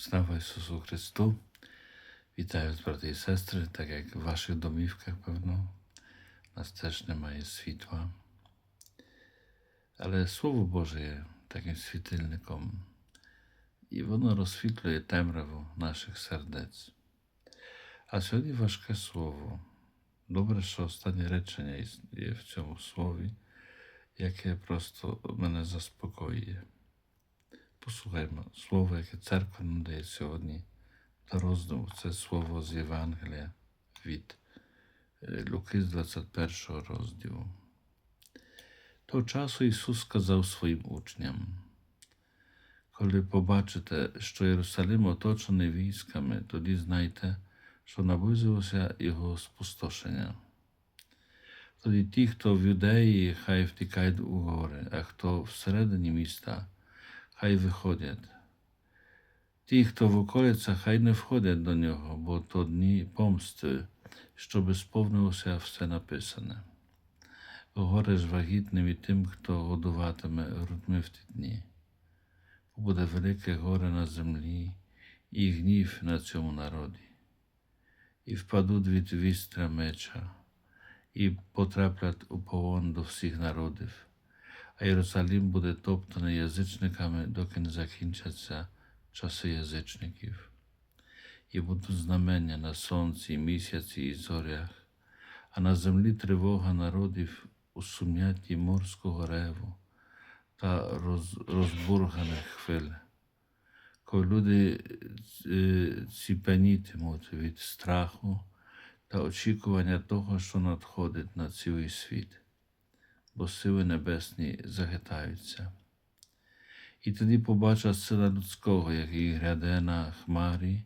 Слава Ісусу Христу! Вітаю вас, брати і сестри, так як в ваших домівках, певно, у нас теж немає світла. Але Слово Боже є таким світильником, і воно розсвітлює темряву наших сердець. А сьогодні важке слово. Добре, що останнє речення є в цьому слові, яке просто мене заспокоює. Послухаймо слово, яке церква нам дає сьогодні до роздуму. Це слово з Євангелія від е, Луки з 21 розділу. Того часу Ісус сказав своїм учням, коли побачите, що Єрусалим оточений військами, тоді знайте, що наблизилося Його спустошення. Тоді ті, хто в юдеї, хай втікають у гори, а хто всередині міста, хай виходять. Ті, хто в околицях, хай не входять до нього, бо то дні помсти, щоби сповнилося все написане. Горе ж вагітним і тим, хто годуватиме грудьми в ті дні. Буде велике горе на землі і гнів на цьому народі, і впадуть від вістря меча, і потраплять у полон до всіх народів а Єрусалим буде топтаний язичниками, доки не закінчаться часи язичників. І будуть знамення на сонці, місяці і зорях, а на землі тривога народів у сум'ятті морського реву та роз, розбурганих хвиль. Коли люди ціпенітимуть від страху та очікування того, що надходить на цілий світ бо сили небесні загитаються. І тоді побачив сила людського, який гряде на хмарі,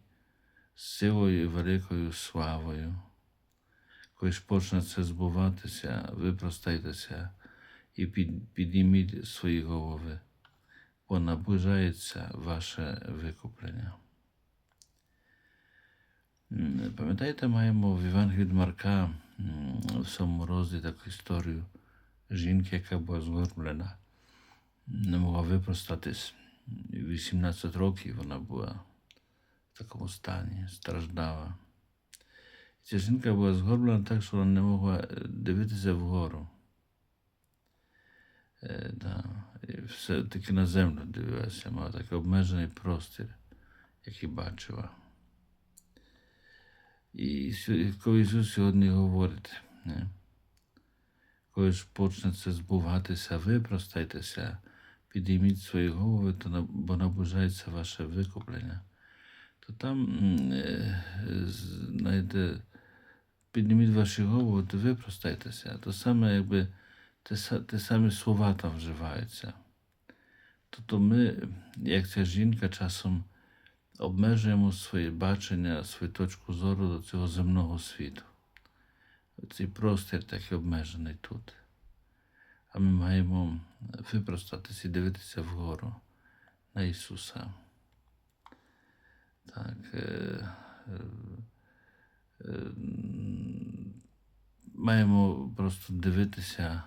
з силою і великою славою. Коли ж почне це збуватися, випростайтеся і підійміть свої голови, бо наближається ваше викуплення. Пам'ятаєте, маємо в Євангелії від Марка в самому розділі таку історію жінки, яка була згорблена, не могла випростатись. 18 років вона була в такому стані, страждала. Ця жінка була згорблена так, що вона не могла дивитися вгору. Е, да. І все таки на землю дивилася, мала такий обмежений простір, який бачила. І коли Ісус сьогодні говорить, не? Коли ж почне це збуватися, випростайтеся, підійміть свої голови, бо наближається ваше викуплення, то там, е, знаєте, підніміть ваші голови, то випростайтеся. То саме, якби те, те самі слова там вживаються. Тобто ми, як ця жінка, часом обмежуємо своє бачення, свою точку зору до цього земного світу цей простір такий обмежений тут. А ми маємо випростатися і дивитися вгору на Ісуса. Так, е, е, е, маємо просто дивитися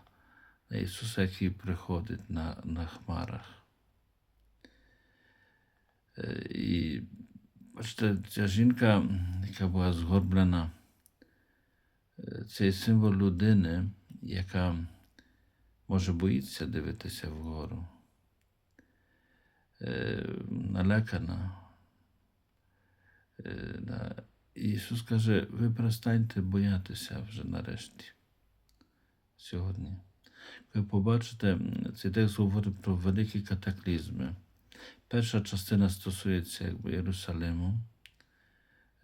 на Ісуса, який приходить на, на хмарах. Е, і бачите, ця жінка, яка була згорблена, цей символ людини, яка може боїться дивитися вгору, е, налякана. Е, Ісус каже, ви перестаньте боятися вже нарешті. Сьогодні. Ви побачите, цей текст говорить про великі катаклізми. Перша частина стосується якби, Єрусалиму.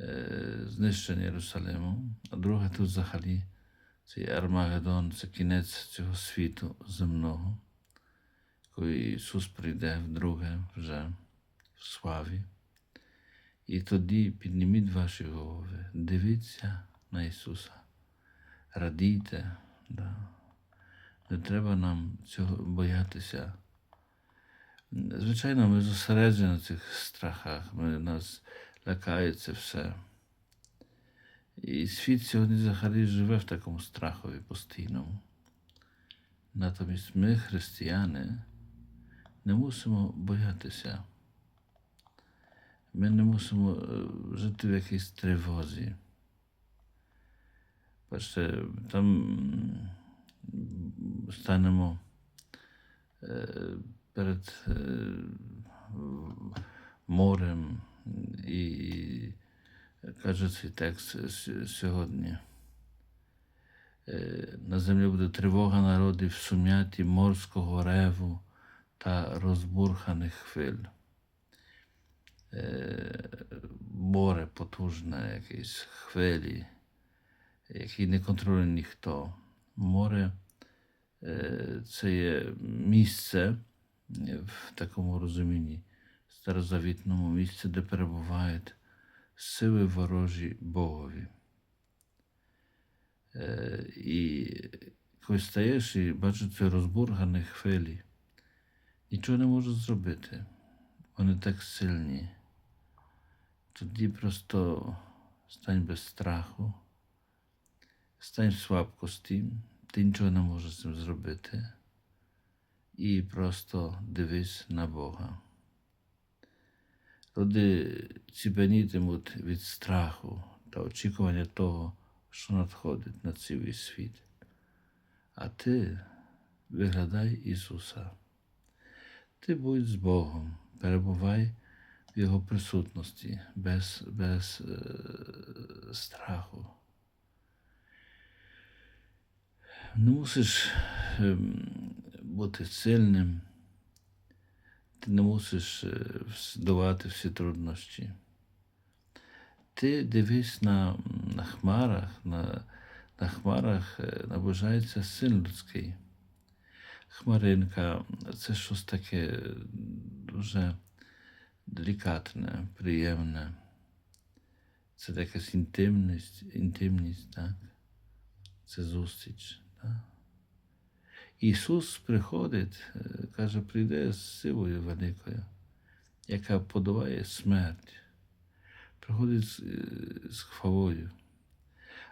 Е, знищення Єрусалиму, а друге тут взагалі цей Армагеддон, це кінець цього світу земного, коли Ісус прийде вдруге вже в славі. І тоді підніміть ваші голови, дивіться на Ісуса, радійте, Да. не треба нам цього боятися. Звичайно, ми зосереджені на цих страхах, ми нас лякається все. І світ сьогодні взагалі живе в такому страхові постійному. Натомість ми, християни, не мусимо боятися. Ми не мусимо е, жити в якійсь тривозі. Бачите, там станемо е, перед е, морем і, і каже цей текст сьогодні. Е, На землі буде тривога народів, сум'яті морського реву та розбурханих хвиль. Е, Море потужне, якісь хвилі, які не контролює ніхто. Море е, це є місце в такому розумінні, старозавітному місце, де перебувають сили ворожі Богові. Е, І коли стаєш і бачиш ці розбургані хвилі, нічого не можеш зробити. Вони так сильні. Тоді просто стань без страху, стань в слабкості, ти нічого не можеш з цим зробити. І просто дивись на Бога. Люди ціпенітимуть від страху та очікування того, що надходить на цілий світ. А ти виглядай Ісуса. Ти будь з Богом, перебувай в Його присутності без, без е, страху. Не мусиш ем, бути сильним, ти не мусиш е, здолати всі труднощі. Ти дивись на, на хмарах, на, на хмарах е, наближається син людський. Хмаринка це щось таке дуже делікатне, приємне. Це якась інтимність, інтимність, так? Це зустріч. Так? Ісус приходить, е, каже, прийде з силою великою, яка подаває смерть, приходить з, е, з хвалою.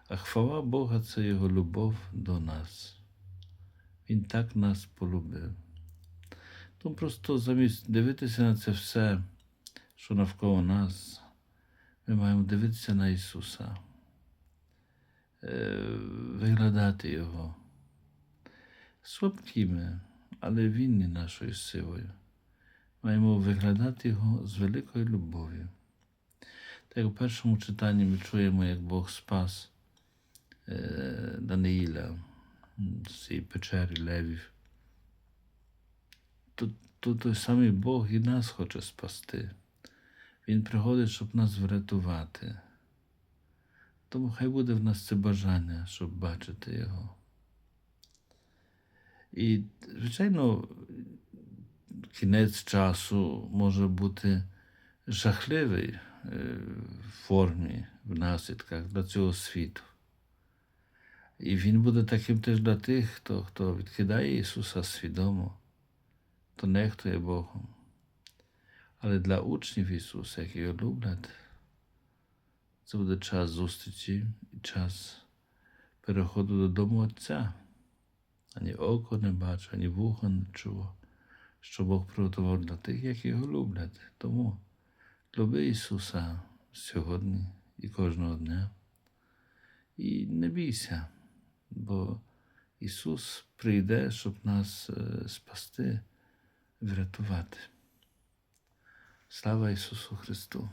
А хвала Бога це Його любов до нас. Він так нас полюбив. Тому просто замість дивитися на це все, що навколо нас, ми маємо дивитися на Ісуса, е, виглядати Його. Слабкими, але Він нашою силою. Маємо виглядати Його з великою любов'ю. Так у першому читанні ми чуємо, як Бог спас е, Даниїля з цієї печери левів. То, то той самий Бог і нас хоче спасти. Він приходить, щоб нас врятувати. Тому хай буде в нас це бажання, щоб бачити Його. І, звичайно, кінець часу може бути жахливий е, в формі, в наслідках для цього світу. І він буде таким теж для тих, хто, хто відкидає Ісуса свідомо, то нехтує Богом. Але для учнів Ісуса, які його люблять, це буде час зустрічі і час переходу додому Отця. Ані око не бачу, ані вухо не чуло, що Бог приготував для тих, які його люблять. Тому люби Ісуса сьогодні і кожного дня. І не бійся, бо Ісус прийде, щоб нас е, спасти, врятувати. Слава Ісусу Христу!